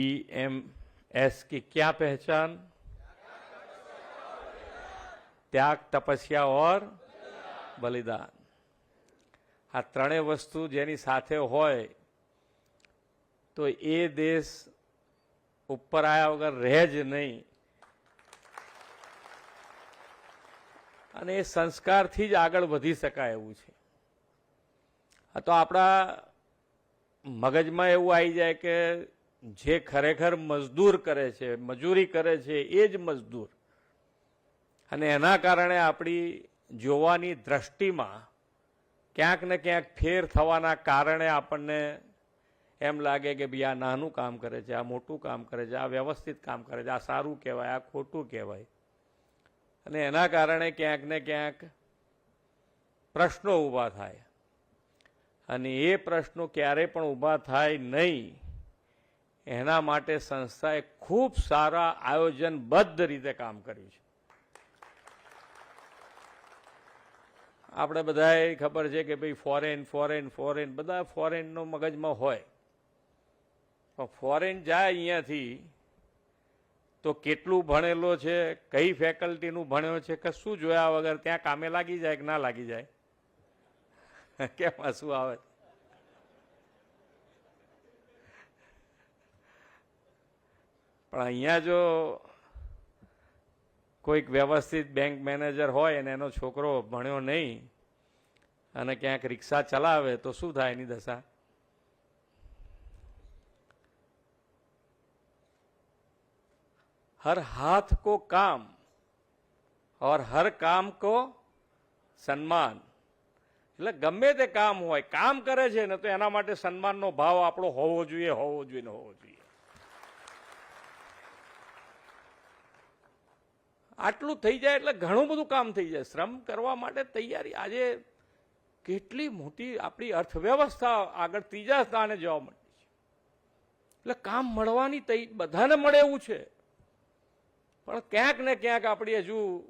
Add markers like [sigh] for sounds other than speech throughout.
BMS की क्या पहचान त्याग તપસ્યા ઓર બલિદાન આ ત્રણેય વસ્તુ જેની સાથે હોય તો એ દેશ ઉપર આવ્યા વગર રહે જ નહીં અને એ સંસ્કારથી જ આગળ વધી શકાય એવું છે આ તો આપણા મગજમાં એવું આવી જાય કે જે ખરેખર મજદૂર કરે છે, મજૂરી કરે છે, એ જ મજદૂર. અને એના કારણે આપણી જોવાની દ્રષ્ટિમાં ક્યાંક ને ક્યાંક ફેર થવાના કારણે આપણને એમ લાગે કે ભાઈ આ નાનું કામ કરે છે, આ મોટું કામ કરે છે, આ વ્યવસ્થિત કામ કરે છે, આ સારું કહેવાય, આ ખોટું કહેવાય. અને એના કારણે ક્યાંક ને ક્યાંક પ્રશ્નો ઊભા થાય. અને એ પ્રશ્નો ક્યારે પણ ઊભા થાય નહીં એના માટે સંસ્થાએ ખૂબ સારા આયોજનબદ્ધ રીતે કામ કર્યું છે. આપણે બધાએ ખબર છે કે ભાઈ ફોરેન ફોરેન ફોરેન બધા ફોરેનનો મગજમાં હોય. પણ ફોરેન જાય અહીંયાથી તો કેટલું ભણેલો છે, કઈ ફેકલ્ટીનું ભણ્યો છે કશું જોયા વગર ત્યાં કામે લાગી જાય કે ના લાગી જાય? [laughs] કેમ શું આવે? પણ અહીંયા જો કોઈક વ્યવસ્થિત બેંક મેનેજર હોય અને એનો છોકરો ભણ્યો નહીં અને ક્યાંક રિક્ષા ચલાવે, તો શું થાય એની દશા? હર હાથ કો કામ ઓર હર કામ કો સન્માન. એટલે ગમે તે કામ હોય, કામ કરે છે ને તો એના માટે સન્માનનો ભાવ આપણો હોવો જોઈએ હોવો જોઈએ ને હોવો જોઈએ. આટલું થઈ જાય એટલે ઘણું બધું કામ થઈ જાય. શ્રમ કરવા માટે તૈયારી. આજે કેટલી મોટી આપણી અર્થવ્યવસ્થા આગળ ત્રીજા સ્થાને જવા માંડી છે. એટલે કામ મળવાની તૈ, બધાને મળે એવું છે. પણ ક્યાંક ને ક્યાંક આપણી હજુ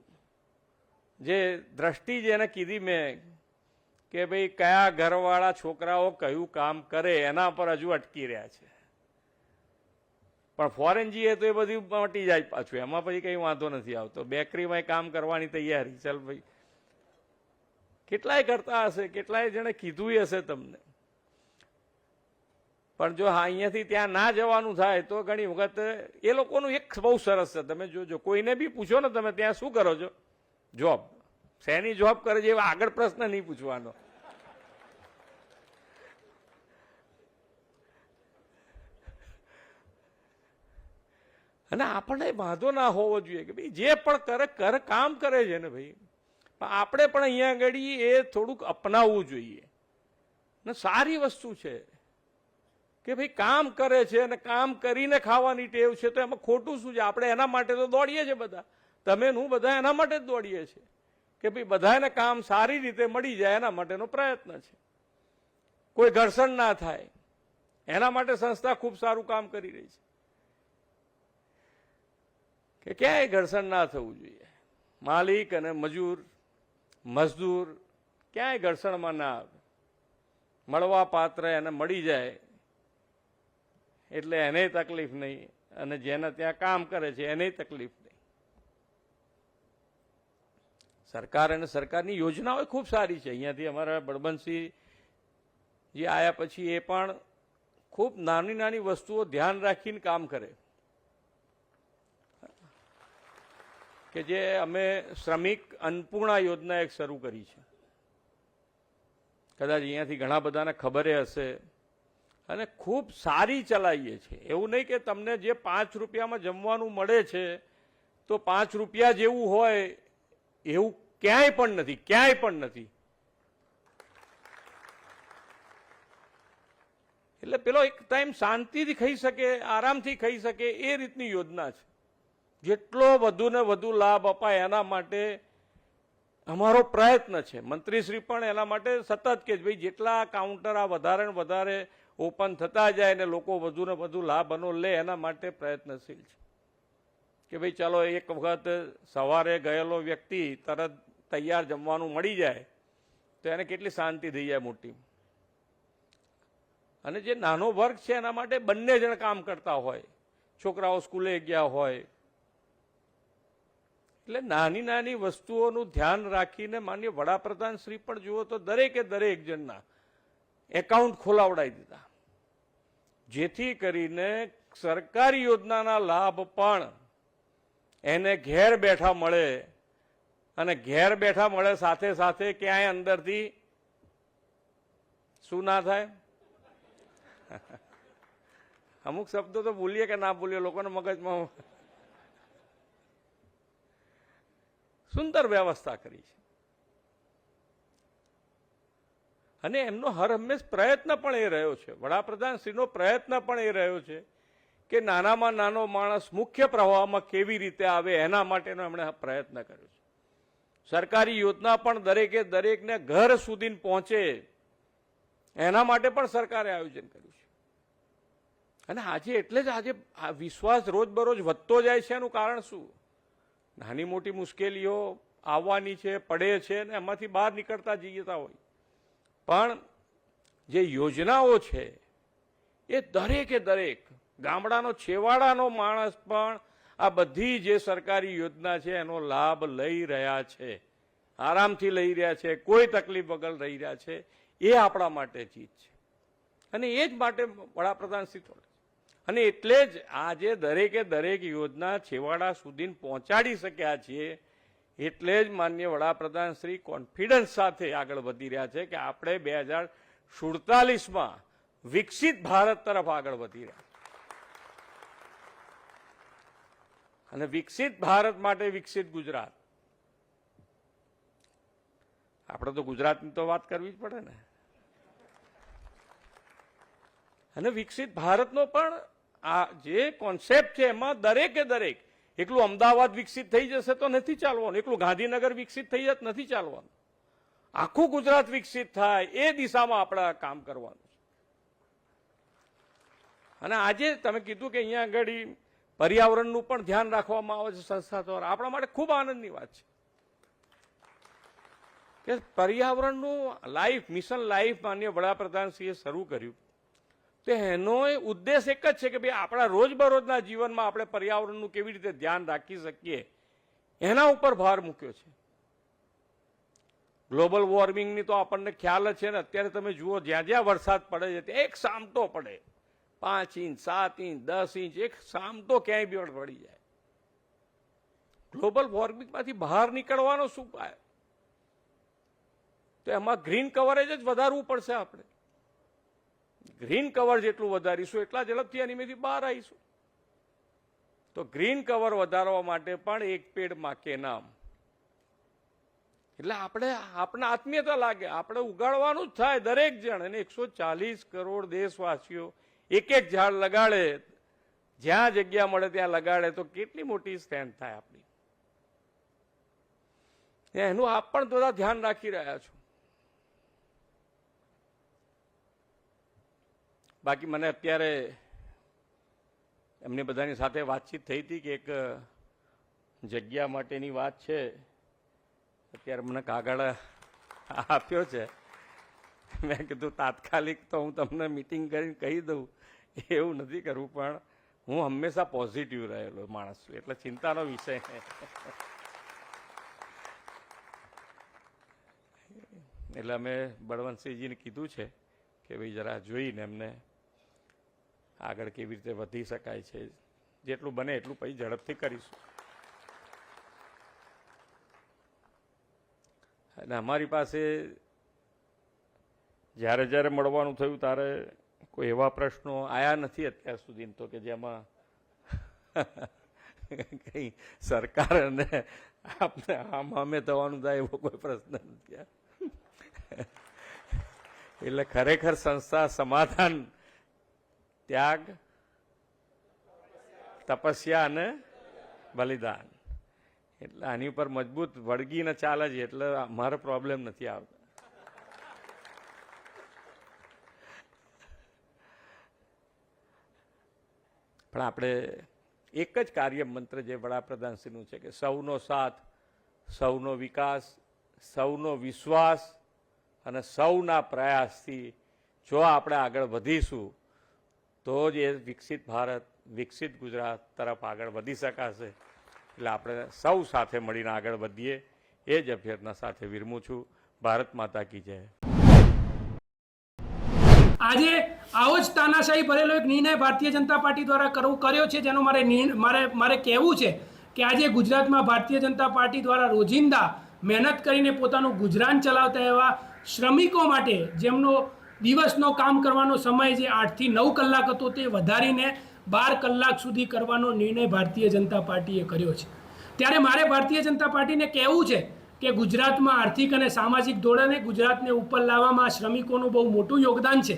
જે દ્રષ્ટિ જેને કીધી મેં, કે ભાઈ કયા ઘરવાળા છોકરાઓ કયું કામ કરે, એના પર હજુ અટકી રહ્યા છે. પણ ફોરેન જઈએ તો એ બધું મટી જાય પાછું. એમાં પછી કંઈ વાંધો નથી આવતો. બેકરીમાં કામ કરવાની તૈયારી. ચાલ ભાઈ. કેટલાય કરતા હશે? કેટલાય જણે કીધું હશે તમને? પણ જો હા, અહીંયાથી ત્યાં ના જવાનું થાય, તો ઘણી વખત એ લોકોનું એક બહુ સરસ છે. તમે જોજો, કોઈને બી પૂછો ને તમે, ત્યાં શું કરો છો? જોબ શેની જોબ કરે છે? એવા આગળ પ્રશ્ન નહીં પૂછવાનો. અને આપણને વાંધો ના હોવો જોઈએ કે ભાઈ, જે પણ કરે કર કામ કરે છે ને ભાઈ. પણ આપણે પણ અહીંયા આગળ એ થોડુંક અપનાવવું જોઈએ. ને સારી વસ્તુ છે કે ભાઈ, કામ કરે છે અને કામ કરીને ખાવાની ટેવ છે તો એમાં ખોટું શું છે? આપણે એના માટે તો દોડીએ છીએ બધા. તમે હું બધા એના માટે જ દોડીએ છીએ. કે ભાઈ, બધાને કામ સારી રીતે મળી જાય એના માટેનો પ્રયત્ન છે. કોઈ ઘર્ષણ ના થાય. એના માટે સંસ્થા ખૂબ સારું કામ કરી રહી છે. કે ક્યાંય ઘર્ષણ ના થવું જોઈએ. માલિક અને મજૂર, મજદૂર ક્યાંય ઘર્ષણમાં ના આવે. મળવા પાત્ર એને મળી જાય એટલે એને તકલીફ નહીં અને જેને ત્યાં કામ કરે છે એને તકલીફ નહીં. સરકાર અને સરકારની યોજનાઓ ખૂબ સારી છે. અહીંયાથી અમારા બળબંતસિંહ જે આવ્યા પછી એ પણ ખૂબ નાની નાની વસ્તુઓ ધ્યાન રાખીને કામ કરે. કે જે અમે શ્રમિક અન્નપૂર્ણા યોજના એક શરૂ કરી છે. કદાચ અહીંયાથી ઘણા બધાને ખબરે હશે. અને ખૂબ સારી ચલાવીએ છીએ એવું નહીં કે તમને જે પાંચ રૂપિયામાં જમવાનું મળે છે, તો પાંચ રૂપિયા જેવું હોય, એવું ક્યાંય પણ નથી, ક્યાંય પણ નથી. એટલે પેલો એક ટાઈમ શાંતિથી ખાઈ શકે, આરામથી ખાઈ શકે, એ રીતની યોજના છે. જેટલો વધુ ને વધુ લાભ અપાય એના માટે અમારો પ્રયત્ન છે. મંત્રીશ્રી પણ એના માટે સતત કે ભાઈ જેટલા કાઉન્ટર આ વધારે ને વધારે ઓપન થતા જાય ને લોકો વધુ ને વધુ લાભ અનો લે, એના માટે પ્રયત્નશીલ છે. કે ભાઈ ચાલો એક વખત સવારે ગયેલો વ્યક્તિ તરત તૈયાર જમવાનું મળી જાય, તો એને કેટલી શાંતિ થઈ જાય મોટી. અને જે નાનો વર્ગ છે એના માટે બંને જણ કામ કરતા હોય. છોકરાઓ સ્કૂલે ગયા હોય એટલે નાની નાની વસ્તુઓનું ધ્યાન રાખીને માન્ય વડાપ્રધાન શ્રી પણ જુઓ તો દરેકે દરેક જણના એકાઉન્ટ ખોલાવડાવી દીધા. જેથી કરીને સરકારી યોજનાના લાભ પણ એને ઘેર બેઠા મળે અને ઘેર બેઠા મળે સાથે સાથે ક્યાંય અંદરથી શું ના થાય? અમુક શબ્દો તો ભૂલીએ કે ના ભૂલીએ, લોકોને મગજમાં સુંદર વ્યવસ્થા કરી છે. અને એમનો હર હંમેશ પ્રયત્ન પણ એ રહ્યો છે. વડાપ્રધાન શ્રીનો પ્રયત્ન પણ એ રહ્યો છે કે નાનામાં નાનો માણસ મુખ્ય પ્રવાહમાં કેવી રીતે આવે એના માટેનો એમણે પ્રયત્ન કર્યો છે. સરકારી યોજના પણ દરેકે દરેકને ઘર સુધી પહોંચે એના માટે પણ સરકારે આયોજન કર્યું છે. અને આજે એટલે જ આજે વિશ્વાસ રોજબરોજ વધતો જાય છે એનું કારણ શું? નાની મોટી મુશ્કેલીઓ આવવાની છે, પડે છે ને એમાંથી બહાર નીકળતા જઈતા હોય. પણ જે યોજનાઓ છે, એ દરેકે દરેક ગામડાનો છેવાડાનો માણસ પણ આ બધી જે સરકારી યોજના છે, એનો લાભ લઈ રહ્યા છે. આરામથી લઈ રહ્યા છે, કોઈ તકલીફ વગર રહી રહ્યા છે, એ આપણા માટે ચીજ છે. અને એ જ માટે વડાપ્રધાન શ્રી અને એટલે જ આજે દરેકે દરેક યોજના છેવાડા સુધી પહોંચાડી શક્યા છીએ, એટલે જ માન્ય વડાપ્રધાન શ્રી કોન્ફિડન્સ સાથે આગળ વધી રહ્યા છે કે આપણે બે હજાર સુડતાલીસમાં વિકસિત ભારત તરફ આગળ વધી રહ્યા. અને વિકસિત ભારત માટે વિકસિત ગુજરાત. આપણે તો ગુજરાતની તો વાત કરવી જ પડે ને. અને વિકસિત ભારતનો પણ આ જે કોન્સેપ્ટ છે એમાં દરેકે દરેક, એકલું અમદાવાદ વિકસિત થઈ જશે તો નથી ચાલવાનું, એકલું ગાંધીનગર વિકસિત થઈ જશે નથી ચાલવાનું. આખું ગુજરાત વિકસિત થાય એ દિશામાં આપણે કામ કરવાનું છે. અને આજે તમે કીધું કે અહીંયા આગળ પર્યાવરણનું પણ ધ્યાન રાખવામાં આવે છે સંસ્થા દ્વારા. આપણા માટે ખૂબ આનંદની વાત છે. કે પર્યાવરણનું લાઈફ મિશન લાઈફ માન્ય વડાપ્રધાનશ્રીએ શરૂ કર્યું. તો એનો ઉદ્દેશ એક જ છે કે ભાઈ આપણા રોજબરોજના જીવનમાં આપણે પર્યાવરણનું કેવી રીતે ધ્યાન રાખી શકીએ, એના ઉપર ભાર મૂક્યો છે. ગ્લોબલ વોર્મિંગની તો આપણને ખ્યાલ છે ને, અત્યારે તમે જુઓ જ્યાં જ્યાં વરસાદ પડે છે, ત્યાં એક સામટો પડે. પાંચ ઇંચ, સાત ઇંચ, દસ ઇંચ, એક સામટો ક્યાંય બી પડી જાય. ગ્લોબલ વોર્મિંગમાંથી બહાર નીકળવાનો શું ઉપાય? તો એમાં ગ્રીન કવરેજ જ વધારવું પડશે આપણે. ગ્રીન કવર જેટલું વધારીશું, એટલા ઝડપથી એનીમેથી બહાર આવીશું. તો ગ્રીન કવર વધારવા માટે પણ એક પેડમાં કે નામ. એટલે આપણે આપણે આત્મીયતા લાગે. આપણે ઉગાડવાનું જ થાય દરેક જણ. અને એકસો ચાલીસ કરોડ દેશવાસીઓ એક એક ઝાડ લગાડે. જ્યાં જગ્યા મળે ત્યાં લગાડે. તો કેટલી મોટી સ્ટેન્ડ થાય આપણી? એનું આપ પણ બધા ધ્યાન રાખી રહ્યા છો. બાકી મને અત્યારે એમની બધાની સાથે વાતચીત થઈ હતી કે એક જગ્યા માટેની વાત છે. અત્યારે મને કાગળ આપ્યો છે. મેં કીધું, તાત્કાલિક તો હું તમને મિટિંગ કરીને કહી દઉં. એવું નથી કરવું, પણ હું હંમેશા પોઝિટિવ રહેલો માણસ છું. એટલે ચિંતાનો વિષય. એટલે અમે બળવંતસિંહજીને કીધું છે કે ભાઈ જરા જોઈને એમને આગળ કેવી રીતે વધી શકાય છે. જેટલું બને એટલું પછી ઝડપથી કરીશું. અને અમારી પાસે જ્યારે જ્યારે મળવાનું થયું ત્યારે કોઈ એવા પ્રશ્નો આયા નથી અત્યાર સુધી તો કે જેમાં કઈ સરકાર અને આપણે આમ અમે થવાનું થાય એવો કોઈ પ્રશ્ન નથી. એટલે ખરેખર સંસ્થા સમાધાન ત્યાગ, તપસ્યા અને બલિદાન. એટલે આની ઉપર મજબૂત વળગીને ચાલે છે, એટલે મારો પ્રોબ્લેમ નથી આવતો. પણ આપણે એક જ કાર્ય મંત્ર જે વડાપ્રધાનશ્રીનું છે કે સૌનો સાથ, સૌનો વિકાસ, સૌનો વિશ્વાસ અને સૌના પ્રયાસથી જો આપણે આગળ વધીશું તો જ એ વિકસિત ભારત, વિકસિત ગુજરાત તરફ આગળ વધી શકાશે. એટલે આપણે સૌ સાથે મળીને આગળ વધીએ. એ જ અભ્યર્થના સાથે વિરમું છું. ભારત માતા કી જય. આજે આવો જ તાનાશાહી ભરેલો એક નિર્ણય ભારતીય જનતા પાર્ટી દ્વારા કરવું કર્યો છે, જેનો મારે મારે મારે કહેવું છે કે આજે ગુજરાતમાં ભારતીય જનતા પાર્ટી દ્વારા રોજિંદા મહેનત કરીને પોતાનું ગુજરાન ચલાવતા એવા શ્રમિકો માટે જેમનો દિવસનો કામ કરવાનો સમય જે આઠથી નવ કલાક હતો તે વધારીને બાર કલાક સુધી કરવાનો નિર્ણય ભારતીય જનતા પાર્ટીએ કર્યો છે. ત્યારે મારે ભારતીય જનતા પાર્ટીને કહેવું છે કે ગુજરાતમાં આર્થિક અને સામાજિક ધોરણે ગુજરાતને ઉપર લાવવામાં શ્રમિકોનું બહુ મોટું યોગદાન છે.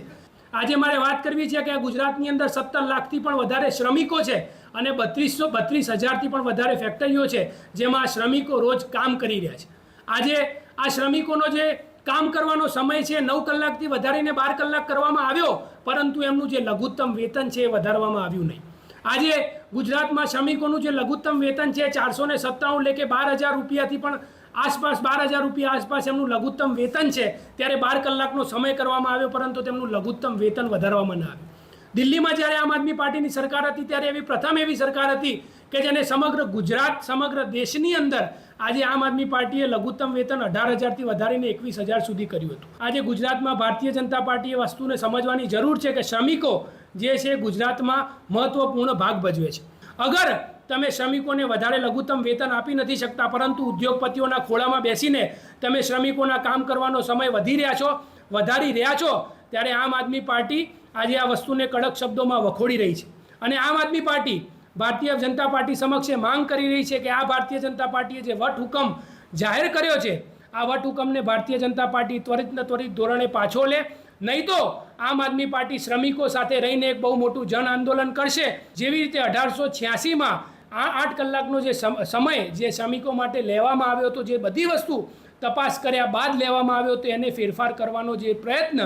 આજે મારે વાત કરવી છે કે ગુજરાતની અંદર સત્તર લાખથી પણ વધારે શ્રમિકો છે અને બત્રીસો, બત્રીસ હજારથી પણ વધારે ફેક્ટરીઓ છે જેમાં શ્રમિકો રોજ કામ કરી રહ્યા છે. આજે આ શ્રમિકોનો જે કામ કરવાનો સમય છે, નવ કલાકથી વધારીને બાર કલાક કરવામાં આવ્યો, પરંતુ એમનું જે લઘુત્તમ વેતન છે એ વધારવામાં આવ્યું નહીં. આજે ગુજરાતમાં શ્રમિકોનું જે લઘુત્તમ વેતન છે, ચારસો ને સત્તાણું લેકે બાર હજાર રૂપિયાથી પણ આસપાસ, બાર હજાર રૂપિયા આસપાસ એમનું લઘુત્તમ વેતન છે, ત્યારે બાર કલાકનો સમય કરવામાં આવ્યો, પરંતુ તેમનું લઘુત્તમ વેતન વધારવામાં ન આવ્યું. દિલ્હીમાં જ્યારે આમ આદમી પાર્ટીની સરકાર હતી, ત્યારે એવી પ્રથમ એવી સરકાર હતી કે જેને સમગ્ર ગુજરાત, સમગ્ર દેશની અંદર આજે આમ આદમી પાર્ટીએ લઘુત્તમ વેતન અઢાર હજારથી વધારીને એકવીસ હજાર સુધી કર્યું હતું. આજે ગુજરાતમાં ભારતીય જનતા પાર્ટીએ વસ્તુને સમજવાની જરૂર છે કે શ્રમિકો જે છે ગુજરાતમાં મહત્વપૂર્ણ ભાગ ભજવે છે. અગર તમે શ્રમિકોને વધારે લઘુત્તમ વેતન આપી નથી શકતા, પરંતુ ઉદ્યોગપતિઓના ખોળામાં બેસીને તમે શ્રમિકોના કામ કરવાનો સમય વધી રહ્યા છો, વધારી રહ્યા છો, ત્યારે આમ આદમી પાર્ટી આજે આ વસ્તુને કડક શબ્દોમાં વખોડી રહી છે. અને આમ આદમી પાર્ટી ભારતીય જનતા પાર્ટી સમક્ષ માંગ કરી રહી છે કે આ ભારતીય જનતા પાર્ટીએ જે વટ હુકમ જાહેર કર્યો છે, આ વટ હુકમને ભારતીય જનતા પાર્ટી ત્વરિત ને ત્વરિત ધોરણે પાછો લે. નહીં તો આમ આદમી પાર્ટી શ્રમિકો સાથે રહીને એક બહુ મોટું જન આંદોલન કરશે. જેવી રીતે અઢારસો છ્યાસીમાં આ આઠ કલાકનો જે સમ- સમય જે શ્રમિકો માટે લેવામાં આવ્યો હતો, જે બધી વસ્તુ તપાસ કર્યા બાદ લેવામાં આવ્યો હતો, એને ફેરફાર કરવાનો જે પ્રયત્ન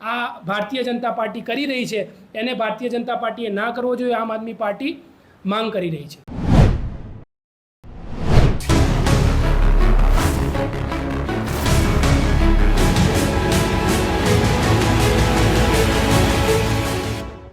આ ભારતીય જનતા પાર્ટી કરી રહી છે, એને ભારતીય જનતા પાર્ટીએ ના કરવો જોઈએ, આમ આદમી પાર્ટી માંગ કરી રહી છે.